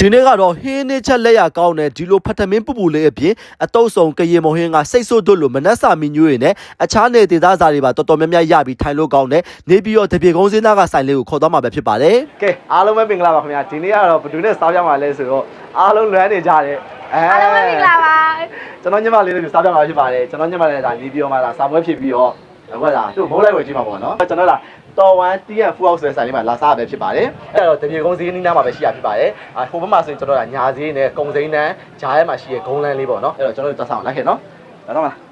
ဒီနေ့ကတော့ဟင်းနေချက်လက်ရကောင်းတဲ့ဒီလိုဖတ်ထမင်းပူပူလေးအပြင်အတုပ်ဆောင်ကရင်မဟင်းကစိတ်ဆိုးတို့လိုမနက်စာမီညွေတွေနဲ့အခြားနေဒေသစာတွေပါတော်တော်များများရပြီးထိုင်လို့ကောင်းတဲ့နေပြီးတော့တပြေကုန်းစင်းသားကဆိုင်လေးကိုခေါ်သွားမှာပဲဖြစ်ပါတယ်ကဲအားလုံးပဲမင်္ဂလာပါခင်ဗျာဒီနေ့ကတော့ဘယ်သူနဲ့စားပြမှာလဲဆိုတော့အားလုံးလွမ်းနေကြတယ်အဲအားလုံးပဲမင်္ဂလာပါကျွန်တော်ညမလေးတို့စားပြမှာဖြစ်ပါတယ်ကျွန်တော်ညမလေးကဒါနေပြီးတော့မှဒါစာပွဲဖြစ်ပြီးတော့ဟုတ်လားသူ့မိုးလိုက်ဝယ်ကြည့်မှာပေါ့နော်ကျွန်တော်က တော်ဝမ်တီးရဖူအောက်ဆွဲဆိုင်လေးမှာလာစားပဲဖြစ်ပါတယ်အဲ့တော့တပြေကုန်းဈေးနီးနားမှာပဲရှိရဖြစ်ပါတယ်အာဟိုဘက်မှာဆိုရင်ကျွန်တော်ကညာဈေးနဲ့ကုံစိမ်းတန်းဂျားထဲမှာရှိရဂုံးလန်းလေးပေါ့နော်အဲ့တော့ကျွန်တော်တို့သွားဆောင်လိုက်ခဲ့နော်လာတော့မလား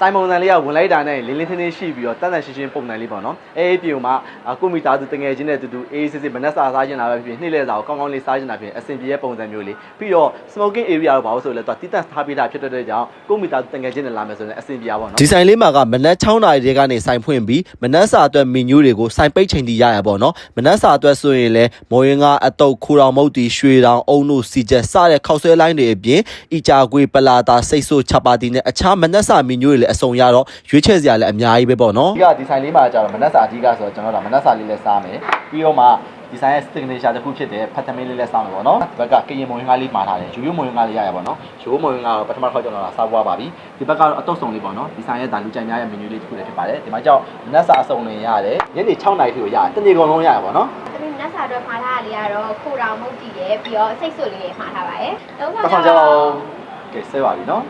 ဆိုင်မုံစံလေးကဝင်လိုက်တာနဲ့လင်းလင်းထင်းထင်းရှိပြီးတော့တန်းတန်ရှင်းရှင်းပုံစံလေးပေါ့နော်အဲအပြင်မှာကိုမိသားစုတငယ်ချင်းနဲ့တူတူအေးစစ်စစ်မနက်စာစားခြင်းလာပဲဖြစ်ဖြစ်နေ့လည်စာကိုကောင်းကောင်းလေးစားခြင်းလာဖြစ်အဆင်ပြေတဲ့ပုံစံမျိုးလေးပြီးတော့ smoking area တော့ဘာလို့ဆိုလဲတော့တီးတန့်ထားပေးတာဖြစ်တဲ့ကြောင့်ကိုမိသားစုတငယ်ချင်းနဲ့လာမယ်ဆိုရင်အဆင်ပြေပါပေါ့နော်ဒီဆိုင်လေးမှာကမနက်6နာရီတည်းကနေဆိုင်ဖွင့်ပြီးမနက်စာအတွက်မီနူးတွေကိုဆိုင်ပိတ်ချိန်တီရရပါတော့မနက်စာအတွက်ဆိုရင်လည်းမော်ရင်ကအတုပ်ခူတော်မုတ်တီရွှေတောင်အုံတို့စီချက်စတဲ့ခောက်ဆွဲလိုင်းတွေအပြင်အီချာကွေပလာတာစိတ်ဆိုးချပါတီနဲ့အခြားမနက်စာမီနူးတွေလည်းအစုံရတော့ရွေးချယ်စရာလည်းအများကြီးပဲပေါ့နော်ဒီကဒီဆိုင်လေးမှာကျတော့မနက်စာအဓိကဆိုတော့ကျွန်တော်တို့ကမနက်စာလေးလည်းစားမယ်ပြီးတော့မှဒီဆိုင်ရဲ့ signature တစ်ခုဖြစ်တဲ့ဖတ်သမင်းလေးလည်းစားမယ်ပေါ့နော်ဒီဘက်ကကရင်မုံရင်းကားလေးမှာထားတယ်ယူယူမုံရင်းကားလေးရရပါတော့ယူယူမုံရင်းကားတော့ပထမတစ်ခေါက်ကျွန်တော်ကစားပွားပါပြီဒီဘက်ကတော့အတုပ်စုံလေးပေါ့နော်ဒီဆိုင်ရဲ့ဒါလူကြိုင်များရဲ့ menu လေးတစ်ခုလည်းဖြစ်ပါတယ်ဒီမှာကြောင့်မနက်စာအစုံလေးရတယ်ညနေ6နာရီထိကိုရတယ်တနေ့ကုန်လုံးရရပါတော့။ဒီနက်စာအတွက်မှာထားတာလေးကတော့ခိုးတောင်မုတ်တီရယ်ပြီးတော့စိတ်ဆွလေးရယ်မှာထားပါရယ်။တော့တစ်ခေါက်ကျတော့ကဲဆဲပါပြီနော်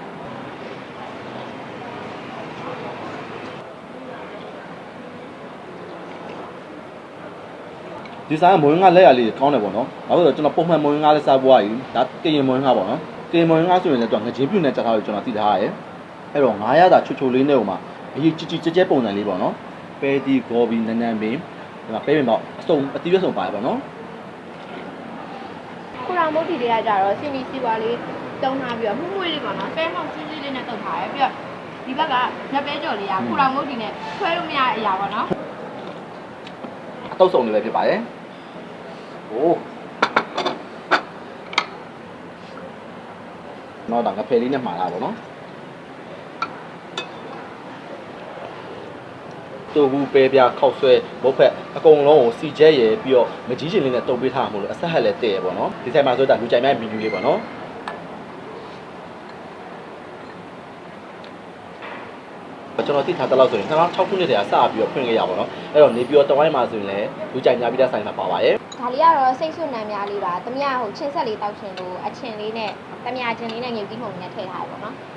ဒီဆိုင်ကမွေးငါလက်ရလေးကောင်းတယ်ပေါ့နော်။ဘာလို့လဲဆိုတော့ကျွန်တော်ပုံမှန်မွေးငါလေးစားပွားရင်ဒါကရင်မွေးငါပေါ့နော်။ကရင်မွေးငါဆိုရင်လည်းကျွန်တော်ငကြင်းပြုတ်နဲ့တက်ထားလို့ကျွန်တော်သိထားရတယ်။အဲ့တော့900တာချွတ်ချွတ်လေးနဲ့ဟိုမှာအရေးကြီးကြီးကြဲကြဲပုံစံလေးပေါ့နော်။ပဲတီဂော်ဘီနန်းနန်းပင်ဒီမှာပဲပင်ပေါ့အစုံအတီးရွက်စုံပါတယ်ပေါ့နော်ခိုးတောင်မုတ်တီလေးကကြတော့စင်မီစီပွားလေးတုံးထားပြီးတော့မှုမွေးလေးပေါ့နော်။ပဲမောင်စီးစီးလေးနဲ့တုံးထားရယ်ပြီးတော့ဒီဘက်ကငပဲကြော်လေးကခိုးတောင်မုတ်တီနဲ့ခွဲလို့မရတဲ့အရာပေါ့နော်။အတုပ်စုံလေးပဲဖြစ်ပါတယ်။ ဟိုးတော့ဒါငဖယ်လေးနဲ့မှာလာပေါ့နော်။တူဘူးပဲပြခောက်ဆွဲမုတ်ဖက်အကုန်လုံးကိုစီကျဲရယ်ပြီးတော့မကြီးချင်လေးနဲ့တုပ်ပေးထားမှာမို့လို့အဆက်ဟက်လည်းတည့်ရပေါ့နော်ဒီဆိုင်မှာဆိုတာလူကြိုင်မဲ့မီနူလေးပေါ့နော်ကျွန်တော်သိထားတဲ့လောက်ဆိုရင်2006ခုနှစ်တည်းကစပြီးတော့ဖွင့်ခဲ့ရပါတော့အဲ့တော့နေပြီးတော့တဝိုင်းမှာဆိုရင်လည်းလူကြိုင်များပြီးတဲ့ဆိုင်မှာပါပါရဲ့။ ဒါလေးကတော့စိတ်ဆွနံများလေးပါ။တမယဟိုချင်းဆက်လေးတောက်ချင်လို့အချင်လေးနဲ့တမယချင်းလေးနဲ့ငြုပ်ကြီးမှုန်လေးနဲ့ထည့်ထားရပေါ့နော်။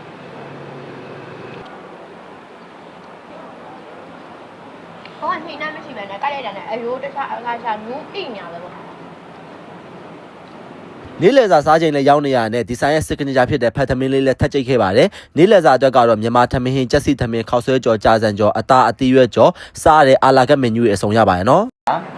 ဟောကနှိမ့်နှမ်းမရှိပဲနဲ့ကိုက်လိုက်တာနဲ့အယိုးတခြားအကားရှာနူးတိညာပဲပေါ့ နေ့လည်စာစားချိန်လည်းရောက်နေရတဲ့ဒီဆိုင်ရဲ့ signature ဖြစ်တဲ့ဖတ်သမင်းလေးလည်းထပ်ကြိတ်ခဲ့ပါတယ်နေ့လည်စာအတွက်ကတော့မြန်မာသမင်းဟင်းကြက်စီသမင်းခောက်ဆွဲကြော်ကြာစံကြော်အသားအသီးရွက်ကြော်စားတဲ့အာလာကတ်မင်နူတွေအစုံရပါတယ်နော်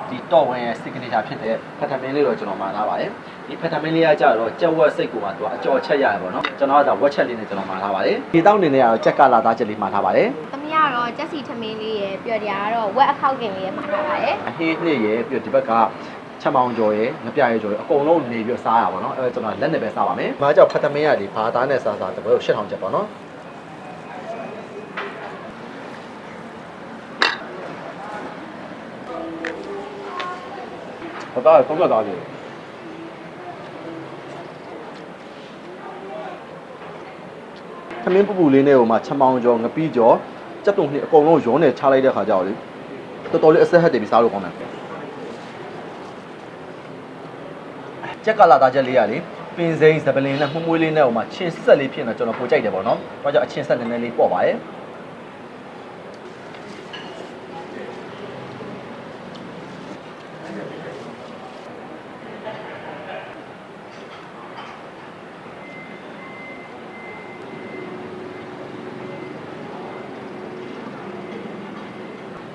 ဒီတော့ဝင်ရဲ့ signature ဖြစ်တဲ့ဖက်တမင်းလေးတော့ကျွန်တော်မှာထားပါတယ်ဒီဖက်တမင်းလေးကကြတော့ကြက်ဝက်စိတ်ကိုမှသူကအကြော်ချက်ရရပါတော့ကျွန်တော်ကဒါဝက်ချက်လေးနဲ့ကျွန်တော်မှာထားပါတယ်ဒီတောက်နေနေကတော့ကြက်ကလာသားချက်လေးမှာထားပါတယ်။သမီးကတော့ကြက်စီထမင်းလေးရယ်ပြော်တရားကတော့ဝက်အခောက်ကင်လေးရယ်မှာထားပါရဲ့အဟင်းနှစ်ရဲ့ပြီးတော့ဒီဘက်က ချက်မောင်ကြော်ရဲ့ငပြရဲကြော်ရဲ့အကုန်လုံးနေပြီးတော့စားရပါတော့အဲကျွန်တော်လက်နဲ့ပဲစားပါမယ်။မားကြောင့်ဖက်တမင်းရဒီဘာသားနဲ့စားစားတပွဲကို8000ချက်ပါနော်။ဘာသာကောင်းကြတာလေ။သမင်းပူပူလေးနဲ့ဟိုမှာချက်မောင်ကြော်ငပီးကြော်စက်တုံနှစ်အကုန်လုံးရောနဲ့ချလိုက်တဲ့ခါကျတော့လေတော်တော်လေးအဆက်ဟက်တယ်ပြီးစားလို့ကောင်းတယ် ကြက်ကလာသားချက်လေးရလေပင်စိမ်းစပလင်နဲ့မှုမွေးလေးနဲ့ဟိုမှာချင်းဆက်လေးဖြစ်နေကျွန်တော်ပိုကြိုက်တယ်ပေါ့နော်။ဘာကြောင့်အချင်းဆက်နည်းနည်းလေးပေါ့ပါရဲ့။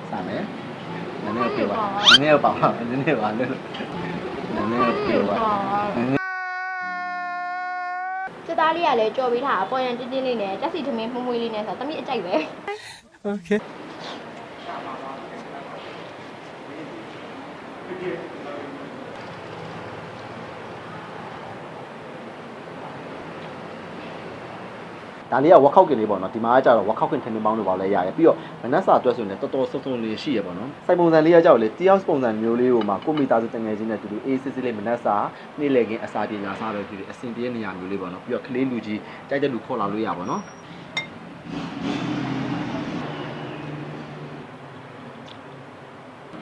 စားမယ်။နည်းနည်းပြောပါ။နည်းနည်းပါပါ။နည်းနည်းပါလို့။နည်းနည်းပြောပါ။ စစ်သားလေးကလည်းကြော်ပေးထားအပေါ်ရန်တင်းတင်းလေးနဲ့တက်စီထမင်းမှုမွေးလေးနဲ့ဆိုတော့သမီးအကြိုက်ပဲ Okay န ဒါလေးကဝက်ခောက်ကင်လေးပေါ့နော်ဒီမှာကကြတော့ဝက်ခောက်ကင်ထင်းထင်းပေါင်းလို့ပါလဲရတယ်ပြီးတော့မနက်စာအတွက်ဆိုရင်လည်းတော်တော်စုံစုံလေးရှိရပေါ့နော်စိုက်ပုံစံလေးကကြတော့လေတီးအောင်ပုံစံမျိုးလေးကိုမှကိုမီတာစုတငယ်ချင်းနဲ့တူတူအေးစစ်စစ်လေးမနက်စာနေ့လည်ခင်းအစာပြေညာစားပဲဖြစ်ဖြစ်အဆင်ပြေတဲ့နေရာမျိုးလေးပေါ့နော်ပြီးတော့ကလေးလူကြီးကြိုက်တဲ့လူခေါ်လာလို့ရပါတော့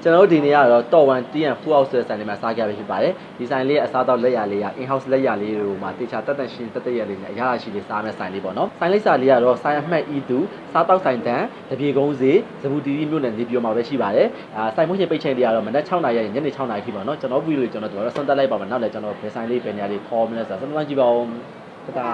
ကျွန်တော်တို့ဒီနေ့ကတော့တော်ဝန်တီးရန်ဖူအောက်ဆိုတဲ့ဆိုင်လေးမှာစားကြရဖြစ်ပါတယ်ဒီဆိုင်လေးရဲ့အစားတော့လက်ရလေးက in house လက်ရလေးတွေကိုမှတေချာတက်တက်ရှင်းတက်တက်ရလေးနဲ့အရာရှိလေးစားမဲ့ဆိုင်လေးပေါ့နော်ဆိုင်လေးစာလေးကတော့ဆိုင်အမှတ်ဤသူစားတောက်ဆိုင်တန်တပြေကုန်းစေဇဘူတီတီမြို့နယ်နေပြောမှာပဲရှိပါတယ်အာဆိုင်မွှေးချင်းပိတ်ချိန်လေးကတော့မနက်6နာရီညနေ6နာရီထိပါနော်ကျွန်တော်ဗီဒီယိုလေးကျွန်တော်တို့တော့ဆွမ်းတက်လိုက်ပါမယ်နောက်လည်းကျွန်တော်ဘယ်ဆိုင်လေးပဲညာလေးခေါ်မလဲဆိုတာဆွမ်းတက်ကြည့်ပါဦးတတာ